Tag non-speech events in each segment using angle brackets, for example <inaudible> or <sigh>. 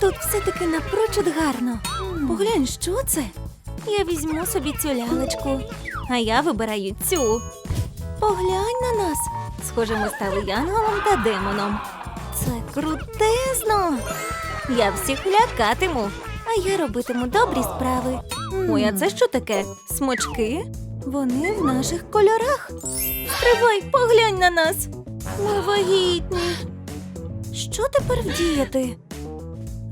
Тут все-таки напрочуд гарно. Поглянь, що це? Я візьму собі цю лялечку, а я вибираю цю. Поглянь на нас. Схоже, ми стали янголом та демоном. Це крутезно. Я всіх лякатиму, а я робитиму добрі справи. Ой, а це що таке? Смочки? Вони в наших кольорах. Стривай, поглянь на нас. Ми вагітні. Що тепер вдіяти?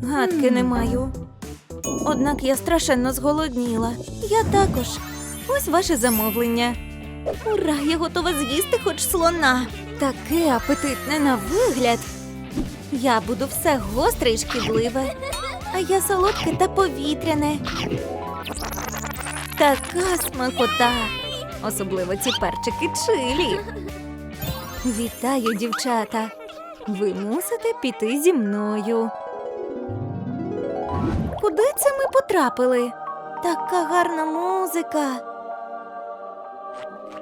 Гадки не маю. Однак я страшенно зголодніла. Я також. Ось ваше замовлення. Ура, я готова з'їсти хоч слона. Таке апетитне на вигляд. Я буду все гостре і шкідливе, а я солодке та повітряне. Така смакота. Особливо ці перчики чилі. Вітаю, дівчата. Ви мусите піти зі мною. Куди це ми потрапили? Така гарна музика.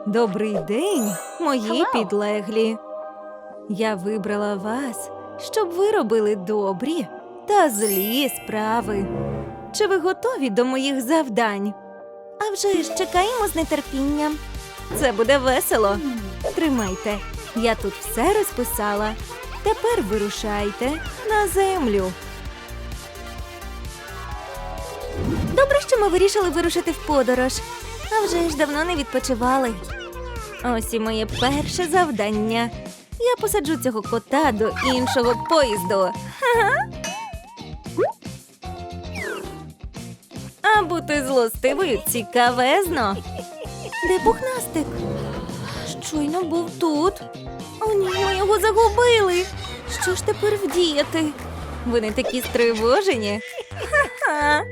Добрий день, мої підлеглі. Я вибрала вас, щоб ви робили добрі та злі справи. Чи ви готові до моїх завдань? А вже ж чекаємо з нетерпінням. Це буде весело. Тримайте, я тут все розписала. Тепер вирушайте на землю. Що ми вирішили вирушити в подорож. А вже ж давно не відпочивали. Ось і моє перше завдання. Я посаджу цього кота до іншого поїзду. А бути злостивою цікавезно. Де пухнастик? Щойно був тут. О, ні, ми його загубили. Що ж тепер вдіяти? Вони такі стривожені. Ха-ха.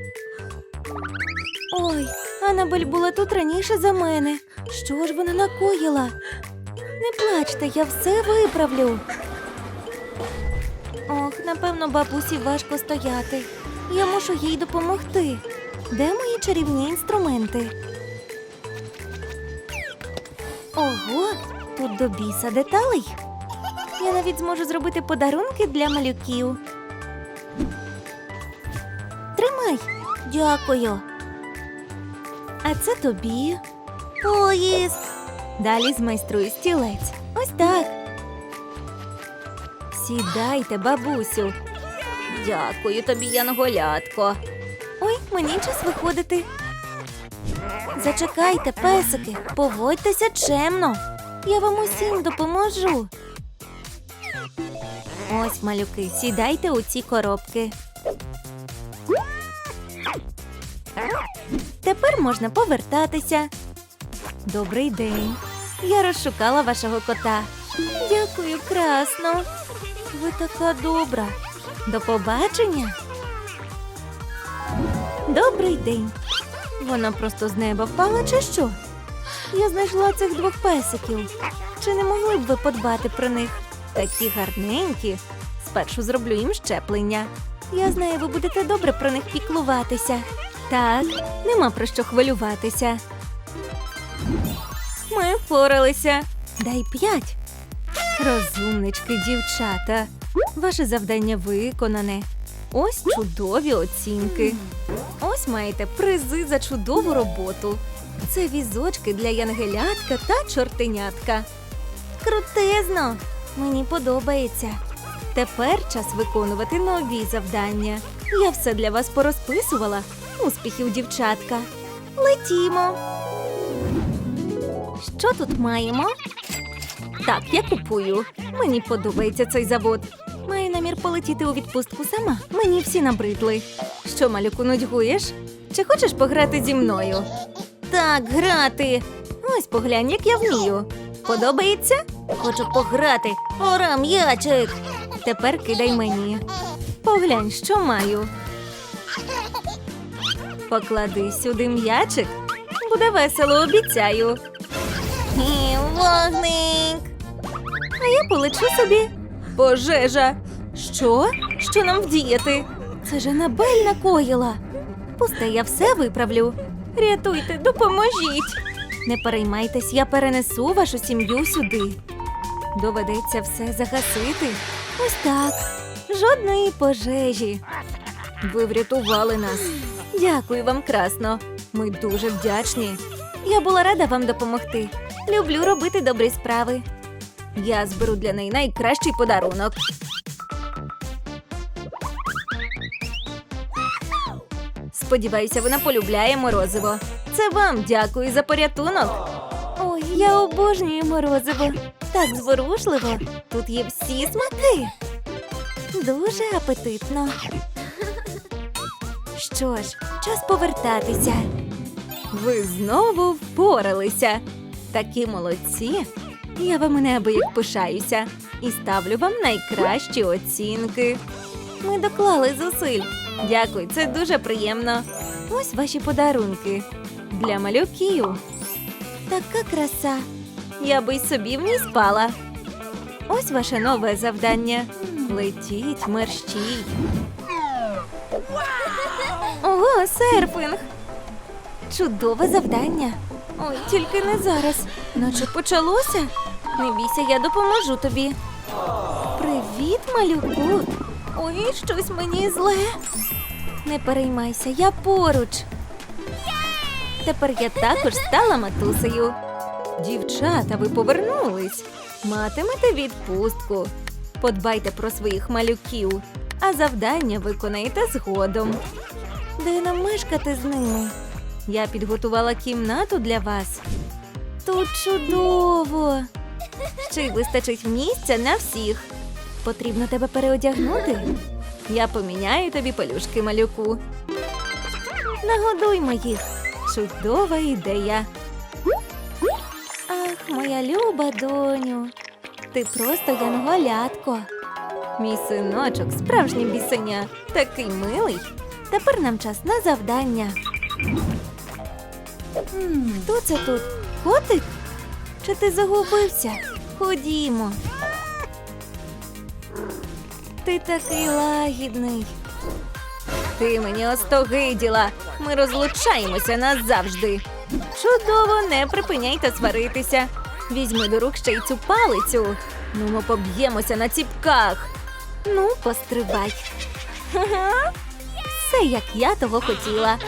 Ой, Анабель була тут раніше за мене. Що ж вона накоїла? Не плачте, я все виправлю. Ох, напевно, бабусі важко стояти. Я мушу їй допомогти. Де мої чарівні інструменти? Ого, тут до біса деталей. Я навіть зможу зробити подарунки для малюків. Тримай. Дякую. А це тобі. Поїзд. Далі змайструю стілець. Ось так. Сідайте, бабусю. Дякую тобі, Янголятко. Ой, мені час виходити. Зачекайте, песики, поводьтеся чемно. Я вам усім допоможу. Ось, малюки, сідайте у ці коробки. Тепер можна повертатися. Добрий день. Я розшукала вашого кота. Дякую, красно. Ви така добра. До побачення. Добрий день. Вона просто з неба впала, чи що? Я знайшла цих двох песиків. Чи не могли б ви подбати про них? Такі гарненькі. Спершу зроблю їм щеплення. Я знаю, ви будете добре про них піклуватися. Так, нема про що хвилюватися. Ми впоралися. Дай п'ять. Розумнички, дівчата. Ваше завдання виконане. Ось чудові оцінки. Ось маєте призи за чудову роботу. Це візочки для янгелятка та чортенятка. Крутезно! Мені подобається. Тепер час виконувати нові завдання. Я все для вас порозписувала. Успіхів, дівчатка. Летімо. Що тут маємо? Так, я купую. Мені подобається цей завод. Маю намір полетіти у відпустку сама. Мені всі набридли. Що, малюку, нудьгуєш? Чи хочеш пограти зі мною? Так, грати. Ось поглянь, як я вмію. Подобається? Хочу пограти. Ора, м'ячик. Тепер кидай мені. Поглянь, що маю. Поклади сюди м'ячик. Буде весело, обіцяю. Вогник. А я полечу собі. Пожежа. Що? Що нам вдіяти? Це ж Анабель накоїла. Пусте, я все виправлю. Рятуйте, допоможіть. Не переймайтесь, я перенесу вашу сім'ю сюди. Доведеться все загасити. Ось так. Жодної пожежі. Ви врятували нас. Дякую вам, красно. Ми дуже вдячні. Я була рада вам допомогти. Люблю робити добрі справи. Я зберу для неї найкращий подарунок. Сподіваюся, вона полюбляє морозиво. Це вам дякую за порятунок. Ой, я обожнюю морозиво. Так зворушливо. Тут є всі смаки. Дуже апетитно. Що ж, час повертатися. Ви знову впоралися. Такі молодці. Я вами неабияк пишаюся і ставлю вам найкращі оцінки. Ми доклали зусиль. Дякую, це дуже приємно. Ось ваші подарунки для малюків. Така краса. Я би й собі в ній спала. Ось ваше нове завдання. Летіть, мерщіть. Ого, серфинг. Чудове завдання. Ой, тільки не зараз. Наче почалося. Не бійся, я допоможу тобі. Привіт, малюку. Ой, щось мені зле. Не переймайся, я поруч. Тепер я також стала матусею. Дівчата, ви повернулись. Матимете відпустку. Подбайте про своїх малюків, а завдання виконаєте згодом. Нам мешкати з ними? Я підготувала кімнату для вас. Тут чудово. Ще й вистачить місця на всіх. Потрібно тебе переодягнути. Я поміняю тобі пелюшки малюку. Нагодуймо їх. Чудова ідея. Ах, моя люба доню. Ти просто янголятко. Мій синочок, справжній бісеня, такий милий. Тепер нам час на завдання. Хто це тут? Котик? Чи ти загубився? Ходімо. Ти такий лагідний. Ти мені остогиділа. Ми розлучаємося назавжди. Чудово, не припиняйте сваритися. Візьми до рук ще й цю палицю. Ну, ми поб'ємося на ціпках. Ну, постривай. Ха-ха. Все, як я того хотіла.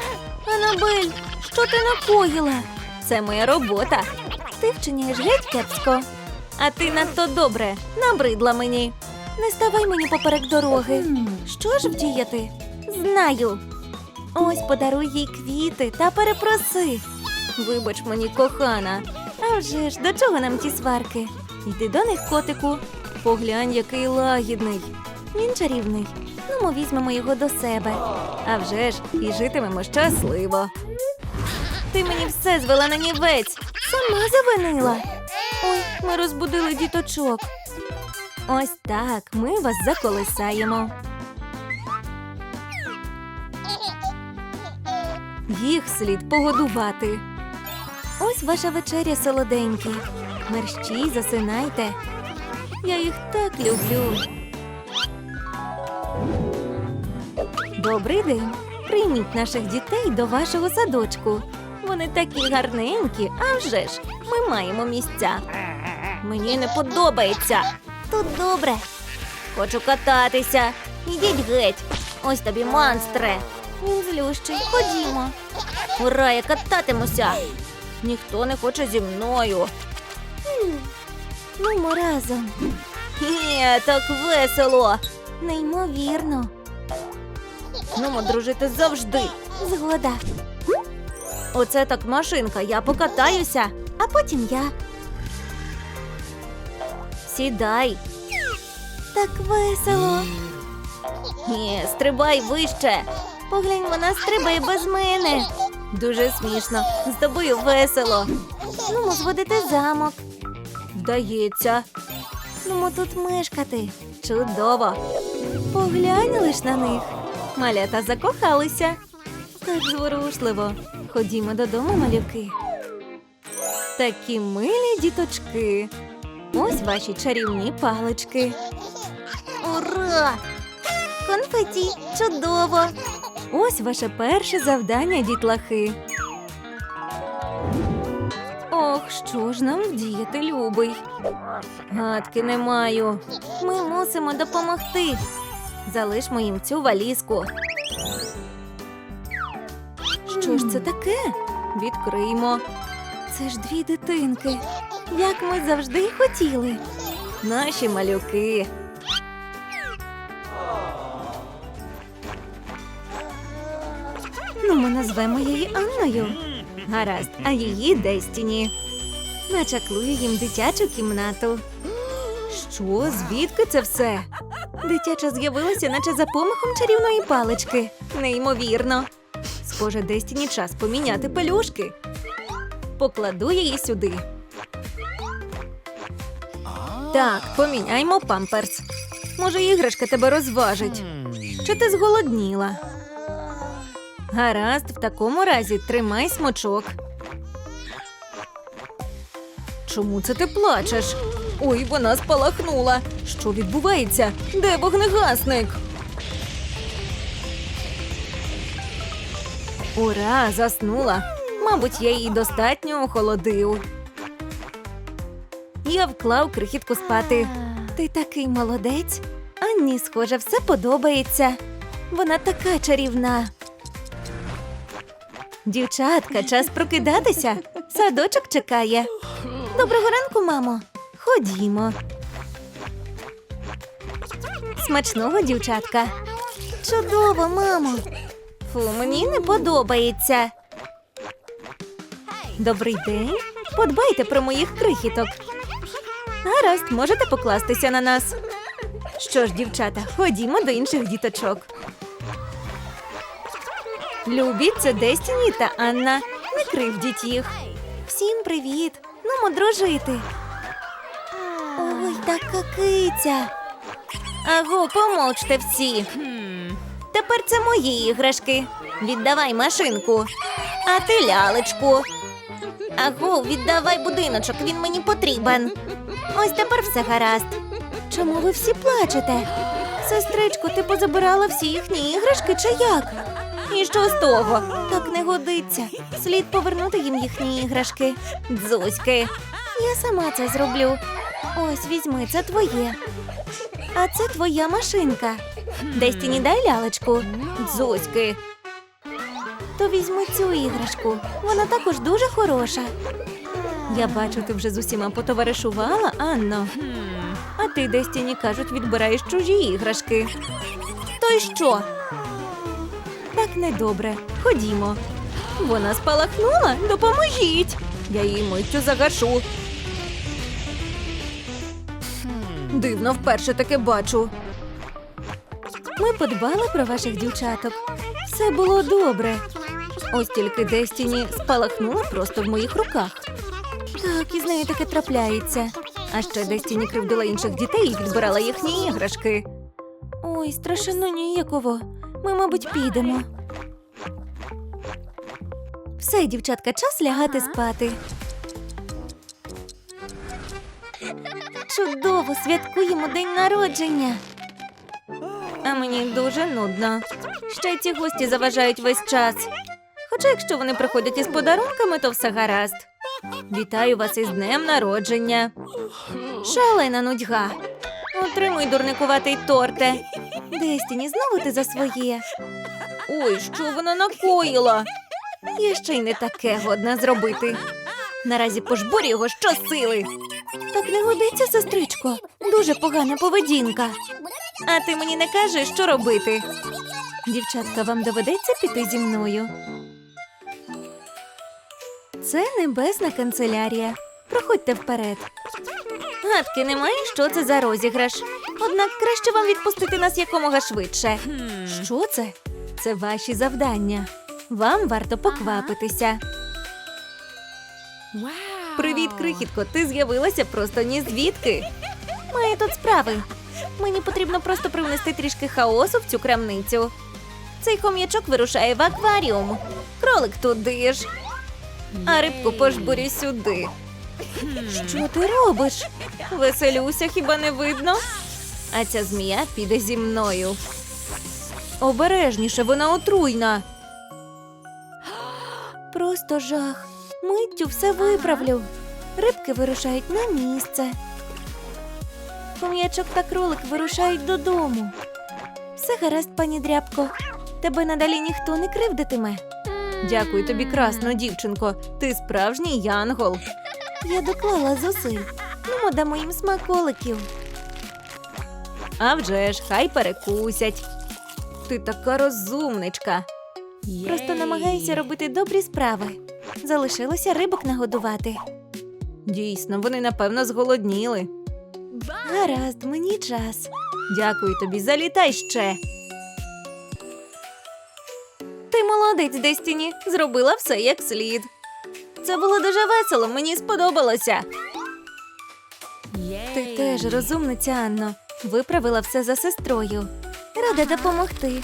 Анабель, що ти накоїла? Це моя робота. Ти вчиняєш геть кепсько. А ти надто добре, набридла мені. Не ставай мені поперек дороги. Що ж вдіяти? Знаю. Ось подаруй їй квіти та перепроси. Вибач мені, кохана. А вже ж, до чого нам ті сварки? Йди до них, котику. Поглянь, який лагідний. Він чарівний. Ну, ми візьмемо його до себе. А вже ж, і житимемо щасливо. Ти мені все звела на нівець. Сама завинила. Ой, ми розбудили діточок. Ось так ми вас заколисаємо. Їх слід погодувати. Ось ваша вечеря солоденькі. Мерщій, засинайте. Я їх так люблю. Добрий день. Прийміть наших дітей до вашого садочку. Вони такі гарненькі, а вже ж ми маємо місця. Мені не подобається. Тут добре. Хочу кататися. Ідіть геть. Ось тобі монстре. Він злющий. Ходімо. Ура, я кататимуся. Ніхто не хоче зі мною. Ну, ми разом. Є, так весело. Неймовірно. Ну, дружити завжди. Згода. Оце так машинка, я покатаюся, а потім я. Сідай. Так весело. Ні, стрибай вище. Поглянь, вона стрибає без мене. Дуже смішно. З тобою весело. Ну, зводити замок. Вдається. Ну, тут мешкати. Чудово. Поглянь лиш на них. Малята закохалися. Так зворушливо. Ходімо додому, малюки. Такі милі діточки. Ось ваші чарівні палички. Ура! Конфеті! Чудово! Ось ваше перше завдання, дітлахи. Ох, що ж нам вдіяти, любий? Гадки не маю. Ми мусимо допомогти. Залишмо їм цю валізку. Що ж це таке? Відкриємо. Це ж дві дитинки. Як ми завжди хотіли. Наші малюки. Ну, ми назвемо її Анною. Гаразд, а її Дестіні. Начаклую їм дитячу кімнату. Що? Звідки це все? Дитяча з'явилася, наче за помахом чарівної палички. Неймовірно. Схоже, Дестіні час поміняти пелюшки. Покладу її сюди. Так, поміняймо памперс. Може, іграшка тебе розважить. Чи ти зголодніла? Гаразд, в такому разі тримай смочок. Чому це ти плачеш? Ой, вона спалахнула. Що відбувається? Де вогнегасник? Ура, заснула. Мабуть, я її достатньо охолодив. Я вклав крихітку спати. Ти такий молодець. Анні, схоже, все подобається. Вона така чарівна. Дівчатка, час прокидатися. Садочок чекає. Доброго ранку, мамо. Ходімо. Смачного, дівчатка. Чудово, мамо. Фу, мені не подобається. Добрий день. Подбайте про моїх крихіток. Гаразд, можете покластися на нас. Що ж, дівчата, ходімо до інших діточок. Любі, це Дестіні та Анна. Не кривдіть їх. Всім привіт. Ну, дружити. Така киця. Аго, помовчте всі. Тепер це мої іграшки. Віддавай машинку. А ти лялечку. Аго, віддавай будиночок, він мені потрібен. Ось тепер все гаразд. Чому ви всі плачете? Сестричко, ти позабирала всі їхні іграшки чи як? І що з того? Так не годиться. Слід повернути їм їхні іграшки. Дзузьки. Я сама це зроблю. Ось візьми, це твоє. А це твоя машинка. Дестіні, дай лялечку. Дзузьки. То візьми цю іграшку. Вона також дуже хороша. Я бачу, ти вже з усіма потоваришувала, Анно. А ти, Дестіні, кажуть, відбираєш чужі іграшки. То й що? Так недобре. Ходімо. Вона спалахнула? Допоможіть. Я її миттю загашу. Дивно, вперше таке бачу. Ми подбали про ваших дівчаток. Все було добре. Ось тільки Дестіні спалахнула просто в моїх руках. Так, із нею таке трапляється. А ще Дестіні кривдила інших дітей і відбирала їхні іграшки. Ой, страшенно ніяково. Ми, мабуть, підемо. Все, дівчатка, час лягати спати. Чудово, святкуємо день народження. А мені дуже нудно. Ще й ці гості заважають весь час. Хоча, якщо вони приходять із подарунками, то все гаразд. Вітаю вас із днем народження. Шалена нудьга. Отримуй дурникуватий торте. Дестіні, знову ти за своє. Ой, що вона накоїла? Я ще й не таке годна зробити. Наразі пожбурю його щосили. Так не годиться, сестричко. Дуже погана поведінка. А ти мені не кажеш, що робити. Дівчатка, вам доведеться піти зі мною. Це небесна канцелярія. Проходьте вперед. Гадки немає, що це за розіграш. Однак краще вам відпустити нас якомога швидше. Що це? Це ваші завдання. Вам варто поквапитися. Привіт, крихітко. Ти з'явилася просто ні звідки. Маю тут справи. Мені потрібно просто привнести трішки хаосу в цю крамницю. Цей хом'ячок вирушає в акваріум. Кролик туди ж. А рибку пожбурю сюди. Що ти робиш? Веселюся, хіба не видно? А ця змія піде зі мною. Обережніше, вона отруйна. <gasps> Просто жах. Миттю все виправлю. Рибки вирушають на місце. Хом'ячок та кролик вирушають додому. Все гаразд, пані дрябко. тебе надалі ніхто не кривдитиме. Дякую тобі, красно, дівчинко. Ти справжній янгол. Я доклала зусиль. Ну, дамо їм смаколиків. А вже ж, хай перекусять. Ти така розумничка. Просто намагаюся робити добрі справи. Залишилося рибок нагодувати. Дійсно, вони напевно зголодніли. Гаразд, мені час. Дякую тобі, залітай ще. Ти молодець, Дестіні. Зробила все як слід. Це було дуже весело, мені сподобалося. Ти теж розумниця, Анно. Виправила все за сестрою. Рада допомогти.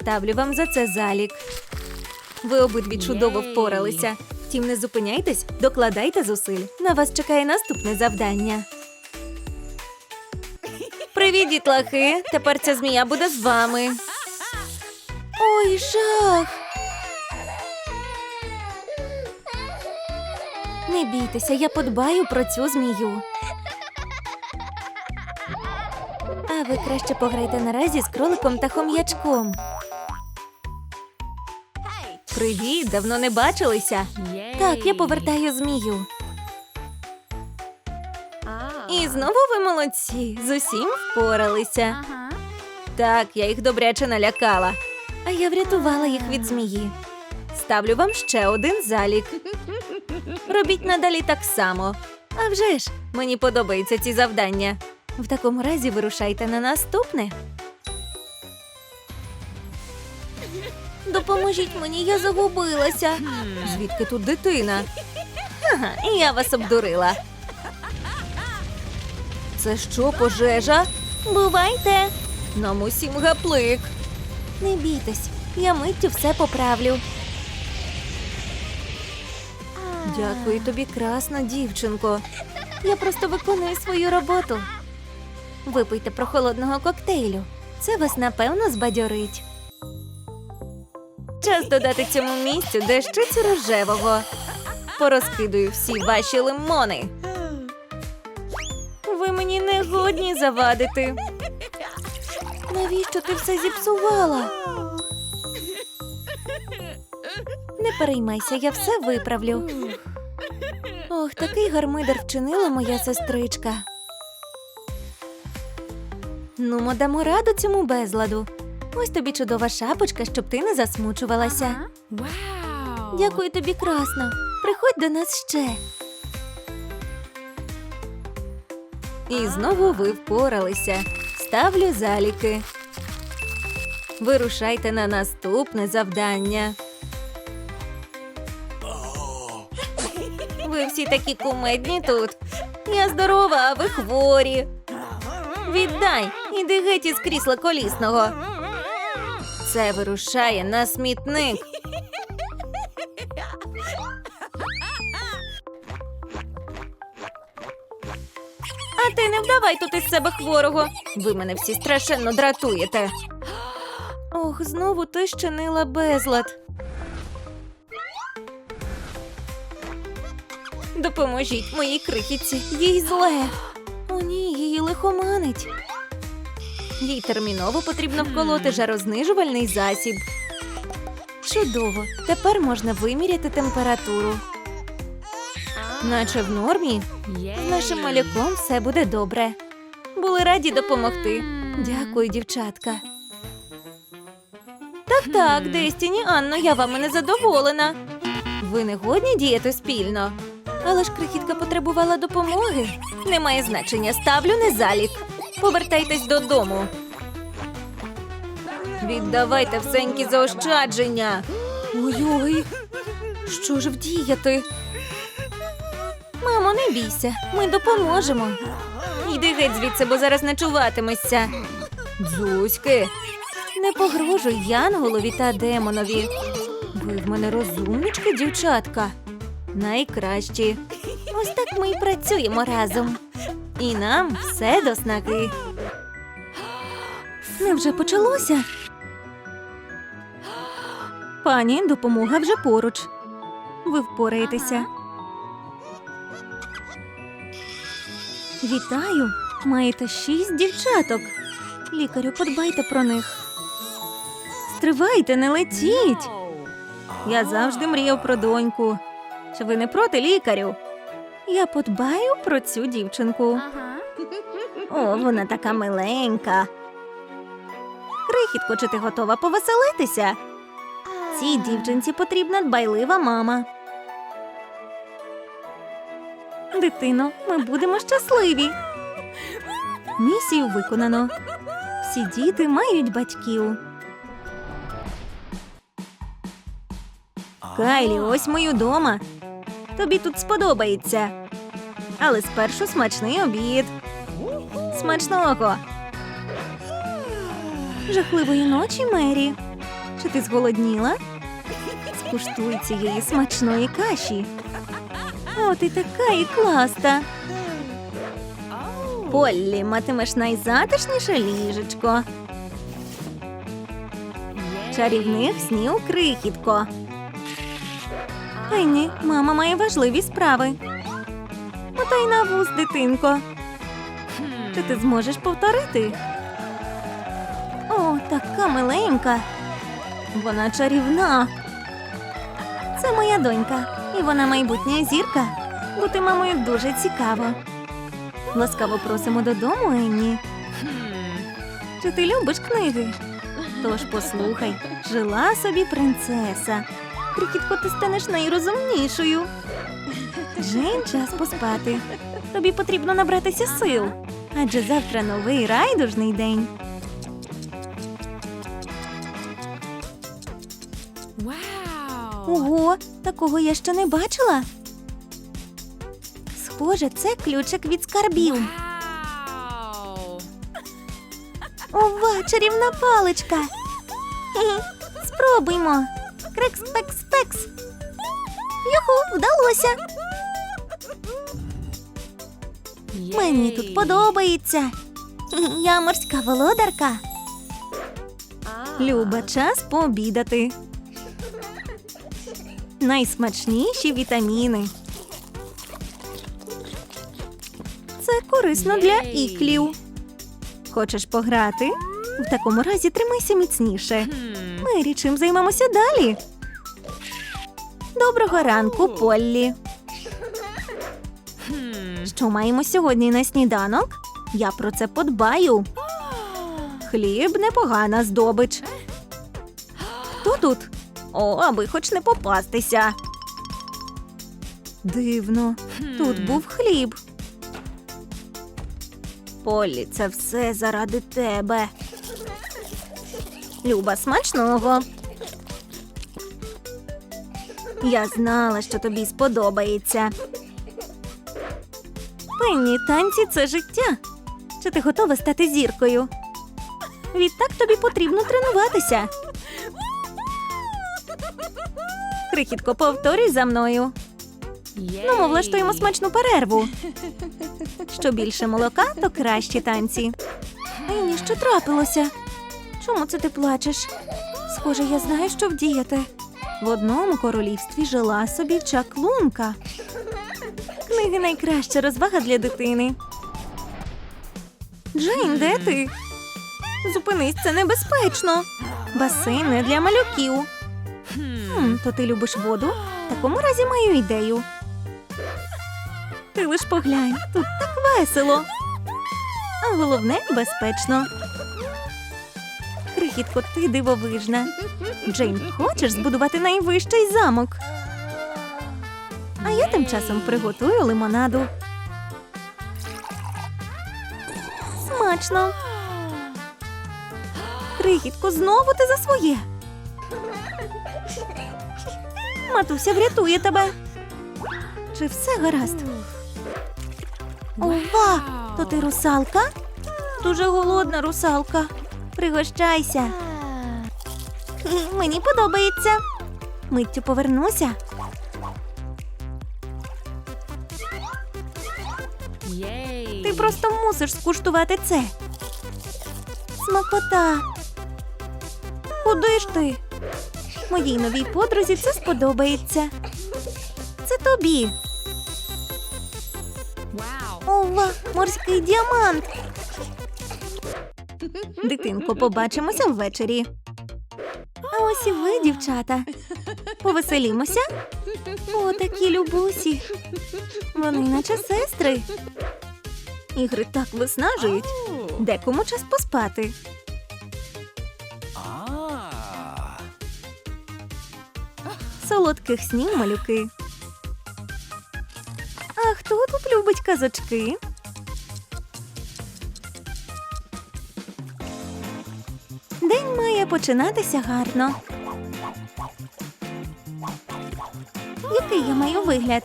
Ставлю вам за це залік. Ви обидві чудово впоралися. Втім, не зупиняйтесь, докладайте зусиль. На вас чекає наступне завдання. Привіт, дітлахи! Тепер ця змія буде з вами. Ой, жах! Не бійтеся, я подбаю про цю змію. А ви краще пограйте наразі з кроликом та хом'ячком. Привіт, давно не бачилися. Так, я повертаю змію. І знову ви молодці. З усім впоралися. Так, я їх добряче налякала. А я врятувала їх від змії. Ставлю вам ще один залік. Робіть надалі так само. А вже ж, мені подобаються ці завдання. В такому разі вирушайте на наступне. Допоможіть мені, я загубилася. Звідки тут дитина? Ага, я вас обдурила. Це що, пожежа? Бувайте! Нам усім гаплик. Не бійтесь, я миттю все поправлю. Дякую тобі, красна дівчинко. Я просто виконую свою роботу. Випийте прохолодного коктейлю. Це вас напевно збадьорить. Час додати цьому місцю дещицю рожевого. Порозкидую всі ваші лимони. Ви мені не годні завадити. Навіщо ти все зіпсувала? Не переймайся, я все виправлю. Ох, такий гармидер вчинила моя сестричка. Ну, ми дамо раду цьому безладу. Ось тобі чудова шапочка, щоб ти не засмучувалася. Вау. Дякую тобі, красно. Приходь до нас ще. І знову ви впоралися. Ставлю заліки. Вирушайте на наступне завдання. Ви всі такі кумедні тут. Я здорова, а ви хворі. Віддай, іди геть із крісла колісного. Це вирушає на смітник. А ти не вдавай тут із себе хворого. Ви мене всі страшенно дратуєте. Ох, знову ти щинила безлад. Допоможіть моїй крихітці, їй зле. О, ні, її лихоманить. Їй терміново потрібно вколоти жарознижувальний засіб. Чудово, тепер можна виміряти температуру. Наче в нормі, з нашим малюком все буде добре. Були раді допомогти. Дякую, дівчатка. Так, так, Дестіні, Анно, я вами не задоволена. Ви не годні діяти спільно. Але ж крихітка потребувала допомоги. Немає значення, ставлю не залік. Повертайтесь додому. Віддавайте всенькі заощадження. Ой-ой, що ж вдіяти? Мамо, не бійся, ми допоможемо. Йди геть звідси, бо зараз ночуватимешся. Дзузьки, не погрожуй Янголові та демонові. Ви в мене розумнички, дівчатка. Найкращі. Ось так ми й працюємо разом. І нам все до снаги. Невже почалося? Пані, допомога вже поруч. Ви впораєтеся. Вітаю! Маєте шість дівчаток. Лікарю, подбайте про них. Стривайте, не летіть. Я завжди мріяв про доньку. Чи ви не проти лікарю? Я подбаю про цю дівчинку. О, вона така миленька. Крихітко, чи ти готова повеселитися? Цій дівчинці потрібна дбайлива мама. Дитино, ми будемо щасливі. Місію виконано. Всі діти мають батьків. Кайлі, ось ми дома. Тобі тут сподобається. Але спершу смачний обід. Смачного. Жахливої ночі, Мері. Чи ти зголодніла? Скуштуй цієї смачної каші. О, ти така і класта. Поллі, матимеш найзатишніше ліжечко. Чарівних снів крихітко. Пенні, мама має важливі справи. Мотай на вуз, дитинко. Чи ти зможеш повторити? О, така миленька. Вона чарівна. Це моя донька, і вона майбутня зірка. Бути мамою дуже цікаво. Ласкаво просимо додому, Енні. Чи ти любиш книги? Тож послухай, жила собі принцеса. Крикітко, ти станеш найрозумнішою. Джейн, час поспати. Тобі потрібно набратися сил. Адже завтра новий райдужний день. Ого, такого я ще не бачила. Схоже, це ключик від скарбів. Ова, чарівна паличка. Спробуймо. Крекс, пекс. Юху, вдалося. Мені тут подобається. Я морська володарка. Люба, час пообідати. Найсмачніші вітаміни. Це корисно для іклів. Хочеш пограти? В такому разі тримайся міцніше. Мері, чим займемося далі? Доброго ранку, Поллі. Що маємо сьогодні на сніданок? Я про це подбаю. Хліб непогана здобич. Хто тут? О, аби хоч не попастися. Дивно, тут був хліб. Полі, це все заради тебе. Люба, смачного. Я знала, що тобі сподобається. Пенні, танці це життя. Чи ти готова стати зіркою? Відтак тобі потрібно тренуватися. Крихітко, повторюй за мною. Ну, ми влаштуємо смачну перерву. Що більше молока, то кращі танці. Ені, що трапилося? Чому це ти плачеш? Схоже, я знаю, що вдіяти. В одному королівстві жила собі чаклунка. Книги найкраща розвага для дитини. Джейн, де ти? Зупинись, це небезпечно. Басейн не для малюків. Хм, то ти любиш воду? В такому разі маю ідею. Ти лиш поглянь, тут так весело. А головне безпечно. Крихітко, ти дивовижна. Джейн, хочеш збудувати найвищий замок? А я тим часом приготую лимонаду. Смачно. Крихітко, знову ти за своє. Матуся врятує тебе. Чи все гаразд? Ова! То ти русалка? Дуже голодна русалка. Пригощайся. Мені подобається. Миттю повернуся. Єй! Ти просто мусиш скуштувати це. Смакота. Куди ж ти? Моїй новій подрузі це сподобається. Це тобі. Ова, морський діамант. Дитинко, побачимося ввечері. А ось і ви, дівчата. Повеселімося. О, такі любусі. Вони наче сестри. Ігри так виснажують. Декому час поспати. Солодких снів малюки. А хто тут любить казочки? Починатися гарно. Який я маю вигляд?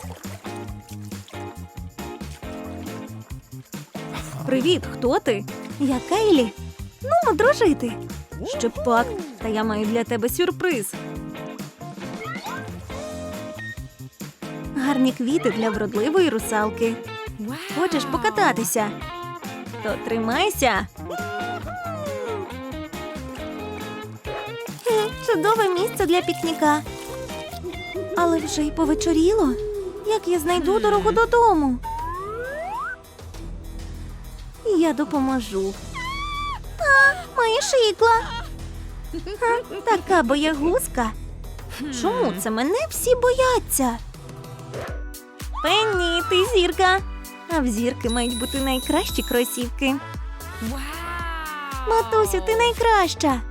Привіт, хто ти? Я Кейлі. Ну, дружити. Ще пак, та я маю для тебе сюрприз. Гарні квіти для вродливої русалки. Хочеш покататися? То тримайся. Чудове місце для пікніка. Але вже й повечоріло. Як я знайду дорогу додому? Я допоможу. А, моя шикла. Ха, така боягузка. Чому це мене всі бояться? Пенні, ти зірка. А в зірки мають бути найкращі кросівки. Матусю, ти найкраща.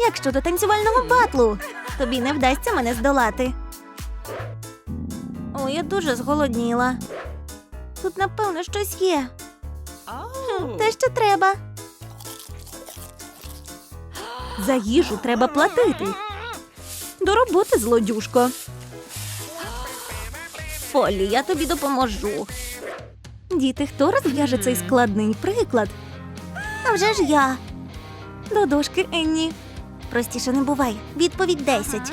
Як щодо танцювального батлу? Тобі не вдасться мене здолати. О, я дуже зголодніла. Тут, напевно, щось є. Те, що треба. За їжу треба платити. До роботи, злодюшко. Полі, я тобі допоможу. Діти, хто розв'яже цей складний приклад? А вже ж я. До дошки, Енні. Простіше не бувай. Відповідь 10.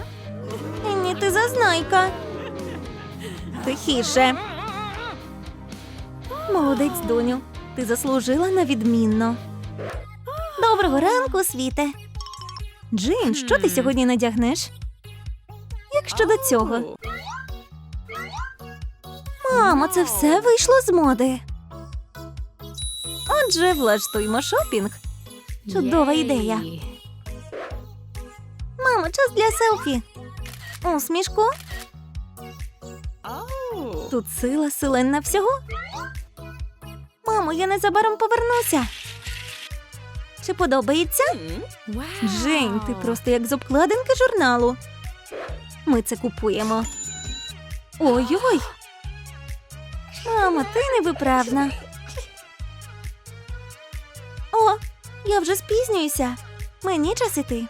Енні, ти зазнайка. Тихіше. Молодець, доню. Ти заслужила на відмінно. Доброго ранку, світе. Джин, що ти сьогодні надягнеш? Як щодо цього? Мамо, це все вийшло з моди. Отже, влаштуймо шопінг. Чудова ідея. Yay. Для селфі. Усмішку. Тут сила силенна всього. Мамо, я незабаром повернуся. Чи подобається? Джейн, ти просто як з обкладинки журналу. Ми це купуємо. Ой-ой. Мамо, ти невиправна. О, я вже спізнююся. Мені час іти.